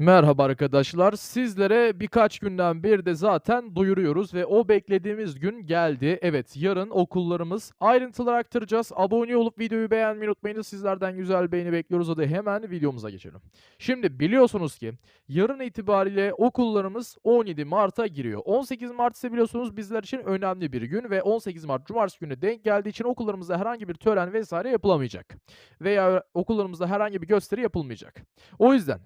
Merhaba arkadaşlar. Sizlere birkaç günden beri de zaten duyuruyoruz ve o beklediğimiz gün geldi. Evet, yarın okullarımız ayrıntılar aktaracağız. Abone olup videoyu beğenmeyi unutmayınız. Sizlerden güzel beğeni bekliyoruz. Hadi hemen videomuza geçelim. Şimdi biliyorsunuz ki yarın itibariyle okullarımız 17 Mart'a giriyor. 18 Mart ise biliyorsunuz bizler için önemli bir gün ve 18 Mart Cumartesi günü denk geldiği için okullarımızda herhangi bir tören vesaire yapılamayacak. Veya okullarımızda herhangi bir gösteri yapılmayacak. O yüzden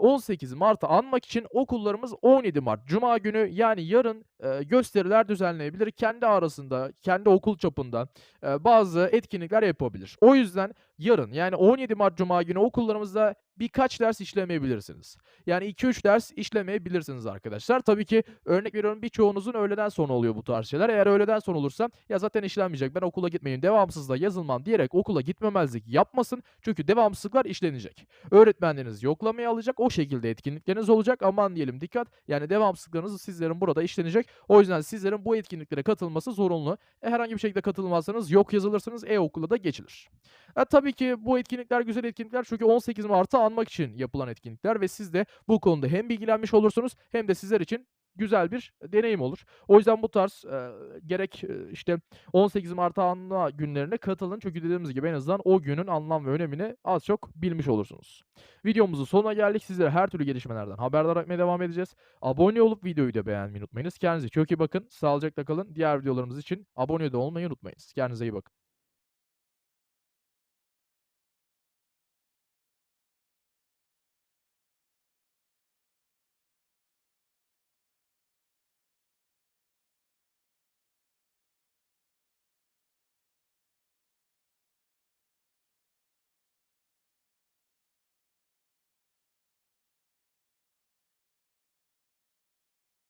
18 Mart'ı anmak için okullarımız 17 Mart Cuma günü yani yarın gösteriler düzenleyebilir. Kendi arasında, kendi okul çapında bazı etkinlikler yapabilir. O yüzden yarın yani 17 Mart Cuma günü okullarımızda birkaç ders işlemeyebilirsiniz. Yani 2-3 ders işlemeyebilirsiniz arkadaşlar. Tabii ki örnek veriyorum birçoğunuzun öğleden sonra oluyor bu tarz şeyler. Eğer öğleden sonra olursa ya zaten işlenmeyecek ben okula gitmeyeyim devamsızda yazılmam diyerek okula gitmemezlik yapmasın. Çünkü devamsızlıklar işlenecek. Öğretmenleriniz yoklamaya alacak. O şekilde etkinlikleriniz olacak. Aman diyelim dikkat. Yani devamsızlıklarınız sizlerin burada işlenecek. O yüzden sizlerin bu etkinliklere katılması zorunlu. E, herhangi bir şekilde katılmazsanız yok yazılırsınız. E-okula da geçilir. E, tabii ki bu etkinlikler güzel etkinlikler çünkü 18 Mart'ı anmak için yapılan etkinlikler ve siz de bu konuda hem bilgilenmiş olursunuz hem de sizler için güzel bir deneyim olur. O yüzden bu tarz eee, gerek eee, işte 18 Mart'ı anma günlerine katılın. Çünkü dediğimiz gibi en azından o günün anlam ve önemini az çok bilmiş olursunuz. Videomuzun sonuna geldik. Sizlere her türlü gelişmelerden haberdar etmeye devam edeceğiz. Abone olup videoyu da beğenmeyi unutmayınız. Kendinize çok iyi bakın. Sağlıcakla kalın. Diğer videolarımız için abone de olmayı unutmayınız. Kendinize iyi bakın.